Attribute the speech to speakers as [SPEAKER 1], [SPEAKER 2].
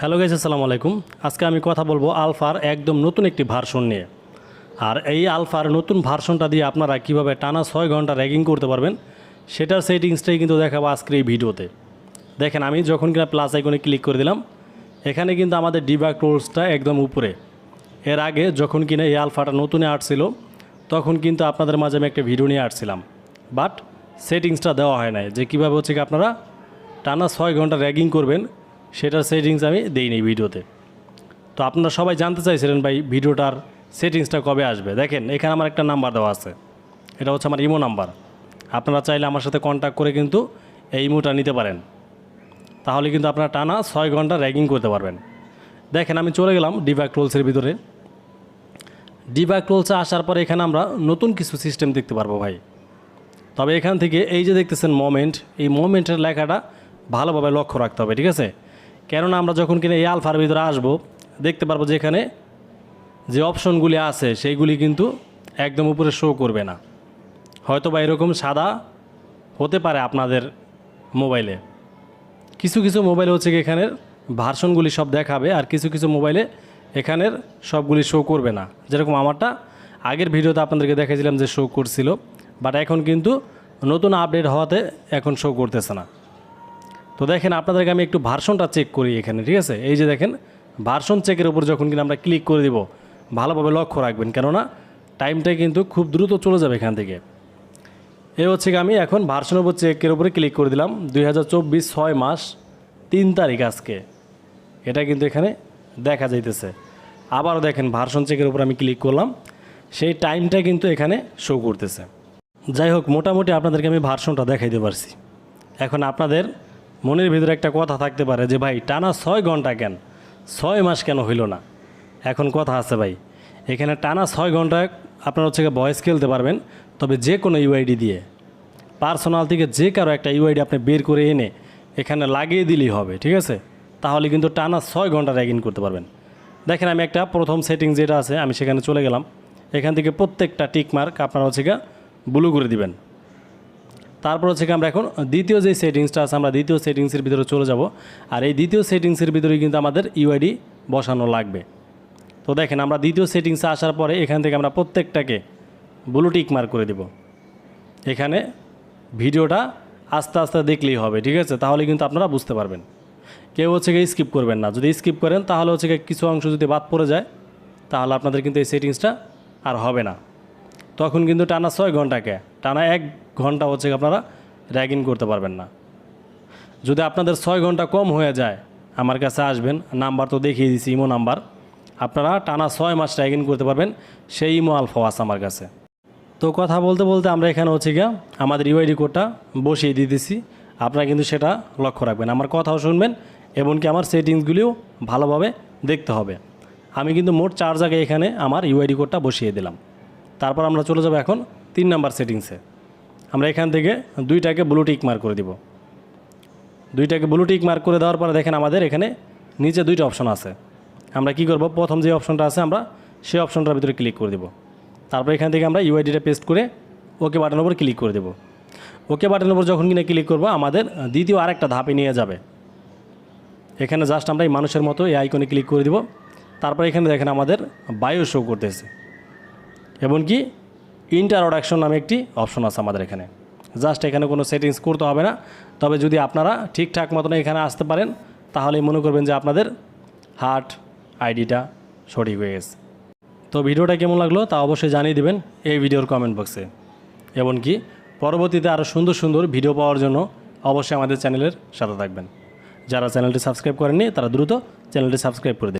[SPEAKER 1] Hello guys আসসালামু আলাইকুম। আজকে আমি কথা বলব আলফার একদম নতুন একটি ভার্সন নিয়ে। আর এই আলফার নতুন ভার্সনটা দিয়ে আপনারা কীভাবে টানা ছয় ঘণ্টা র্যাগিং করতে পারবেন, সেটার সেটিংসটাই কিন্তু দেখাবো আজকের এই ভিডিওতে। দেখেন, আমি যখন কিনা প্লাস আইকনে ক্লিক করে দিলাম, এখানে কিন্তু আমাদের ডিবাক রোলসটা একদম উপরে। এর আগে যখন কিনা এই আলফাটা নতুনে আসছিল, তখন কিন্তু আপনাদের মাঝে আমি একটা ভিডিও নিয়ে আসছিলাম। বাট সেটিংসটা দেওয়া হয় নাই যে কীভাবে হচ্ছে কি আপনারা টানা ছয় ঘণ্টা র্যাগিং করবেন সেটার সেটিংস আমি দিইনি ভিডিওতে। তো আপনারা সবাই জানতে চাইছিলেন ভাই ভিডিওটার সেটিংসটা কবে আসবে। দেখেন, এখানে আমার একটা নাম্বার দেওয়া আছে। এটা হচ্ছে আমার ইমো নাম্বার আপনারা চাইলে আমার সাথে কন্ট্যাক্ট করে কিন্তু এই ইমোটা নিতে পারেন। তাহলে কিন্তু আপনারা টানা ছয় ঘণ্টা র্যাগিং করতে পারবেন। দেখেন, আমি চলে গেলাম ডিব্যাক রোলসের ভিতরে। ডিব্যাক রোলসে আসার পরে এখানে আমরা নতুন কিছু সিস্টেম দেখতে পারব ভাই। তবে এখান থেকে এই যে দেখতেছেন মোমেন্ট এই মোমেন্টের লেখাটা ভালোভাবে লক্ষ্য রাখতে হবে, ঠিক আছে? কেননা আমরা যখন কিনা এই আলফার ভিতরে আসব, দেখতে পারব যে এখানে যে অপশনগুলি আছে, সেইগুলি কিন্তু একদম উপরে শো করবে না। হয়তো বা এরকম সাদা হতে পারে আপনাদের মোবাইলে। কিছু কিছু মোবাইল হচ্ছে কি এখানের ভার্সনগুলি সব দেখাবে, আর কিছু কিছু মোবাইলে এখানের সবগুলি শো করবে না। যেরকম আমারটা আগের ভিডিওতে আপনাদেরকে দেখাইছিলাম যে শো করছিল বাট এখন কিন্তু নতুন আপডেট হওয়াতে এখন শো করতেছে না। তো দেখেন আপনাদেরকে আমি একটু ভার্সনটা চেক করি এখানে, ঠিক আছে? এই যে দেখেন ভার্সন চেকের উপর যখন কিনা আমরা ক্লিক করে দিব, ভালোভাবে লক্ষ্য রাখবেন। কেননা টাইমটা কিন্তু খুব দ্রুত চলে যাবে এখান থেকে। এ হচ্ছে আমি এখন ভার্সন উপর চেকের উপরে ক্লিক করে দিলাম, দুই হাজার ছয় মাস, তিন তারিখ আজকে। এটা কিন্তু এখানে দেখা যাইতেছে। আবারও দেখেন ভার্সন চেকের উপর আমি ক্লিক করলাম, সেই টাইমটা কিন্তু এখানে শো করতেছে। যাই হোক, মোটামুটি আপনাদেরকে আমি ভার্সনটা দেখাইতে পারছি। এখন আপনাদের মনের ভিতরে একটা কথা থাকতে পারে যে, ভাই, টানা ছয় ঘণ্টা কেন? ছয় মাস কেন হইল না? এখন কথা আছে, ভাই। এখানে টানা ছয় ঘণ্টা আপনার হচ্ছে ভয়েস খেলতে পারবেন, তবে যে কোনো ইউআইডি দিয়ে। পার্সোনাল থেকে যে কারও একটা ইউআইডি আপনি বের করে এনে এখানে লাগিয়ে দিলেই হবে, ঠিক আছে? তাহলে কিন্তু টানা ছয় ঘণ্টা র্যাগিং করতে পারবেন। দেখেন, আমি একটা প্রথম সেটিং যেটা আছে, আমি সেখানে চলে গেলাম। এখান থেকে প্রত্যেকটা টিক মার্ক আপনারা হচ্ছে ব্লু করে দিবেন। তারপর হচ্ছে আমরা এখন দ্বিতীয় যে সেটিংসটা আছে, আমরা দ্বিতীয় সেটিংসের ভিতরে চলে যাব। আর এই দ্বিতীয় সেটিংসের ভিতরে কিন্তু আমাদের ইউআইডি বসানো লাগবে। তো দেখেন, আমরা দ্বিতীয় সেটিংসে আসার পরে এখান থেকে আমরা প্রত্যেকটাকে ব্লু টিক মার্ক করে দেব। এখানে ভিডিওটা আস্তে আস্তে দেখলেই হবে, ঠিক আছে? তাহলে কিন্তু আপনারা বুঝতে পারবেন। কেউ হচ্ছে গিয়ে স্কিপ করবেন না। যদি স্কিপ করেন, তাহলে হচ্ছে গিয়ে কিছু অংশ যদি বাদ পড়ে যায়, তাহলে আপনাদের কিন্তু এই সেটিংসটা আর হবে না। তখন কিন্তু টানা ছয় ঘন্টাকে, টানা এক ঘণ্টা হচ্ছে আপনারা র্যাগিং করতে পারবেন না। যদি আপনাদের ছয় ঘণ্টা কম হয়ে যায়, আমার কাছে আসবেন, নাম্বার তো দেখিয়ে দিছি, ইমো নাম্বার। আপনারা টানা ছয় মাস র্যাগিং করতে পারবেন, সেই ইমো আলফা আছে আমার কাছে। তো কথা বলতে বলতে আমরা এখানে হচ্ছে গিয়া আমাদের ইউআইডি কোডটা বসিয়ে দিয়ে দিছি। আপনারা কিন্তু সেটা লক্ষ্য রাখবেন। আমার কথাও শুনবেন, এমনকি আমার সেটিংসগুলিও ভালোভাবে দেখতে হবে। আমি কিন্তু মোট চার জায়গায় এখানে আমার ইউআইডি কোডটা বসিয়ে দিলাম। তারপর আমরা চলে যাব এখন তিন নাম্বার সেটিংসে আমরা এখান থেকে দুইটাকে ব্লু টিক মার্ক করে দিব। দুইটাকে ব্লু টিক মার্ক করে দেওয়ার পরে দেখেন আমাদের এখানে নিচে দুইটা অপশন আছে। আমরা কি করব? প্রথম যে অপশনটা আছে, আমরা সেই অপশনটার ভিতরে ক্লিক করে দেব। তারপর এখান থেকে আমরা ইউআইডিটা পেস্ট করে ওকে বাটনের উপর ক্লিক করে দেব। ওকে বাটনের উপর যখন কিনা ক্লিক করব, আমাদের দ্বিতীয় আরেকটা ধাপে নিয়ে যাবে। এখানে জাস্ট আমরা এই মানুষের মতো এই আইকনে ক্লিক করে দিব। তারপর এখানে দেখেন আমাদের বায়ো শো করতেছে। এমনকি ইন্টারোডাকশন নামে একটি অপশন আছে আমাদের এখানে। জাস্ট এখানে কোনো সেটিংস করতে হবে না। তবে যদি আপনারা ঠিকঠাক মতন এখানে আসতে পারেন, তাহলেই মনে করবেন যে আপনাদের হার্ট আইডিটা সঠিক হয়ে গেছে। তো ভিডিওটা কেমন লাগল তা অবশ্যই জানিয়ে দিবেন এই ভিডিওর কমেন্ট বক্সে এমনকি পরবর্তীতে আরও সুন্দর সুন্দর ভিডিও পাওয়ার জন্য অবশ্যই আমাদের চ্যানেলের সাথে থাকবেন। যারা চ্যানেলটি সাবস্ক্রাইব করেননি, তারা দ্রুত চ্যানেলটি সাবস্ক্রাইব করে